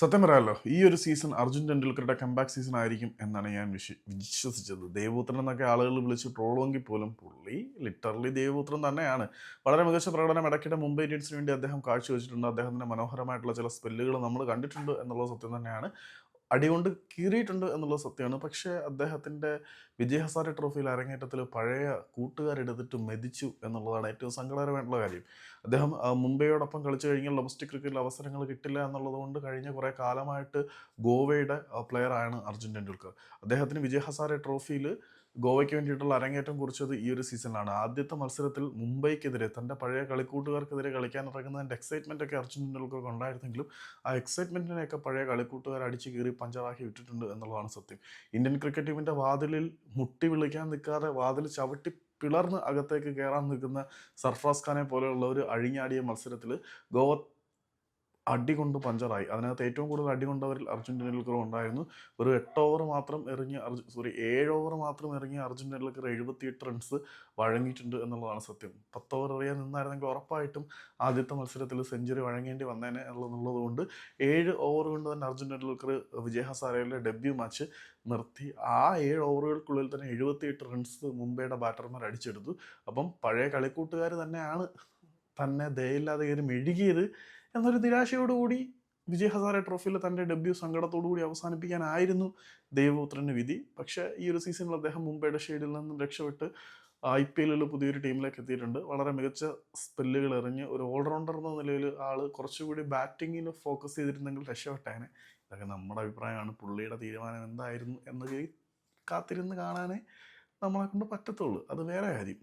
സത്യം പറയാമല്ലോ ഈ ഒരു സീസൺ അർജുൻ ടെണ്ടുൽക്കറുടെ കംബാക്ക് സീസൺ ആയിരിക്കും എന്നാണ് ഞാൻ വിശ്വ വിശ്വസിച്ചത്. ദേവപുത്രൻ എന്നൊക്കെ ആളുകൾ വിളിച്ച് ട്രോളുമെങ്കിൽ പോലും പുള്ളി ലിറ്ററലി ദേവപുത്രൻ തന്നെയാണ്. വളരെ മികച്ച പ്രകടനം ഇടയ്ക്കിടെ മുംബൈ ഇന്ത്യൻസിന് വേണ്ടി അദ്ദേഹം കാഴ്ചവെച്ചിട്ടുണ്ട്. അദ്ദേഹത്തിന്റെ മനോഹരമായിട്ടുള്ള ചില സ്പെല്ലുകൾ നമ്മൾ കണ്ടിട്ടുണ്ട് എന്നുള്ളത് സത്യം തന്നെയാണ്. അടികൊണ്ട് കീറിയിട്ടുണ്ട് എന്നുള്ളത് സത്യമാണ്. പക്ഷേ അദ്ദേഹത്തിന്റെ വിജയ് ഹസാരെ ട്രോഫിയിൽ അരങ്ങേറ്റത്തിൽ പഴയ കൂട്ടുകാരെടുത്തിട്ട് മെതിച്ചു എന്നുള്ളതാണ് ഏറ്റവും സങ്കടകരമായിട്ടുള്ള കാര്യം. അദ്ദേഹം മുംബൈയോടൊപ്പം കളിച്ചു കഴിഞ്ഞാൽ ഡൊമസ്റ്റിക് ക്രിക്കറ്റിൽ അവസരങ്ങൾ കിട്ടില്ല എന്നുള്ളതുകൊണ്ട് കഴിഞ്ഞ കുറേ കാലമായിട്ട് ഗോവയുടെ പ്ലെയറാണ് അർജുൻ ടെണ്ടുൽക്കർ. അദ്ദേഹത്തിന് വിജയ് ഹസാരെ ട്രോഫിയിൽ ഗോവയ്ക്ക് വേണ്ടിയിട്ടുള്ള അരങ്ങേറ്റം കുറിച്ചത് ഈ ഒരു സീസണിലാണ്. ആദ്യത്തെ മത്സരത്തിൽ മുംബൈക്കെതിരെ തന്റെ പഴയ കളിക്കൂട്ടുകാർക്കെതിരെ കളിക്കാൻ ഇറങ്ങുന്നതിന്റെ എക്സൈറ്റ്മെന്റ് ഒക്കെ അർജുൻ ടെണ്ടുൽക്കർക്ക് ഉണ്ടായിരുന്നെങ്കിലും ആ എക്സൈറ്റ്മെന്റിനെയൊക്കെ പഴയ കളിക്കൂട്ടുകാർ അടിച്ച് കീറി പഞ്ചറാക്കി വിട്ടിട്ടുണ്ട് എന്നുള്ളതാണ് സത്യം. ഇന്ത്യൻ ക്രിക്കറ്റ് ടീമിന്റെ വാതിലിൽ മുട്ടി വിളിക്കാൻ നിൽക്കാതെ വാതിൽ ചവിട്ടി പിളർന്ന് അകത്തേക്ക് കയറാൻ നിൽക്കുന്ന സർഫറാസ് ഖാനെ പോലെയുള്ള ഒരു അഴിഞ്ഞാടിയ മത്സരത്തിൽ ഗോവ അടി കൊണ്ട് പഞ്ചറായി. അതിനകത്ത് ഏറ്റവും കൂടുതൽ അടി കൊണ്ടവരിൽ അർജുൻ ടെണ്ടുൽക്കറും ഉണ്ടായിരുന്നു. ഒരു എട്ട് ഓവർ മാത്രം എറിഞ്ഞ് അർജുൻ സോറി ഏഴ് ഓവർ മാത്രം എറിഞ്ഞ് അർജുൻ ടെണ്ടുൽക്കർ എഴുപത്തിയെട്ട് റൺസ് വഴങ്ങിയിട്ടുണ്ട് എന്നുള്ളതാണ് സത്യം. പത്ത് ഓവർ എറിയാൻ നിന്നായിരുന്നെങ്കിൽ ഉറപ്പായിട്ടും ആദ്യത്തെ മത്സരത്തിൽ സെഞ്ചുറി വഴങ്ങേണ്ടി വന്നേനെ എന്നുള്ളത് കൊണ്ട് ഏഴ് ഓവർ കൊണ്ട് തന്നെ അർജുൻ ടെണ്ടുൽക്കർ വിജയ് ഹസാരയുടെ ഡെബ്യൂ മാച്ച് നിർത്തി. ആ ഏഴ് ഓവറുകൾക്കുള്ളിൽ തന്നെ എഴുപത്തിയെട്ട് റൺസ് മുംബൈയുടെ ബാറ്റർമാർ അടിച്ചെടുത്തു. അപ്പം പഴയ കളിക്കൂട്ടുകാർ തന്നെയാണ് തന്നെ ദയയില്ലാതെ കയറി മെഴുകിയത് എന്നൊരു നിരാശയോടുകൂടി വിജയ് ഹസാരെ ട്രോഫിയിൽ തന്റെ ഡെബ്യൂ സങ്കടത്തോടു കൂടി അവസാനിപ്പിക്കാനായിരുന്നു ദേവപുത്രന്റെ വിധി. പക്ഷേ ഈ ഒരു സീസണിൽ അദ്ദേഹം മുംബൈയുടെ ഷെയ്ഡിൽ നിന്നും രക്ഷപ്പെട്ട് ഐ പി എല്ലിൽ പുതിയൊരു ടീമിലേക്ക് എത്തിയിട്ടുണ്ട്. വളരെ മികച്ച സ്പെല്ലുകൾ എറിഞ്ഞ് ഒരു ഓൾറൗണ്ടർ എന്ന നിലയിൽ ആൾ കുറച്ചുകൂടി ബാറ്റിങ്ങിന് ഫോക്കസ് ചെയ്തിരുന്നെങ്കിൽ രക്ഷപ്പെട്ടേനെ. ഇതൊക്കെ നമ്മുടെ അഭിപ്രായമാണ്. പുള്ളിയുടെ തീരുമാനം എന്തായിരുന്നു എന്നത് കാത്തിരുന്ന് കാണാനേ നമ്മളെ കൊണ്ട് പറ്റത്തുള്ളൂ. അത് വേറെ കാര്യം.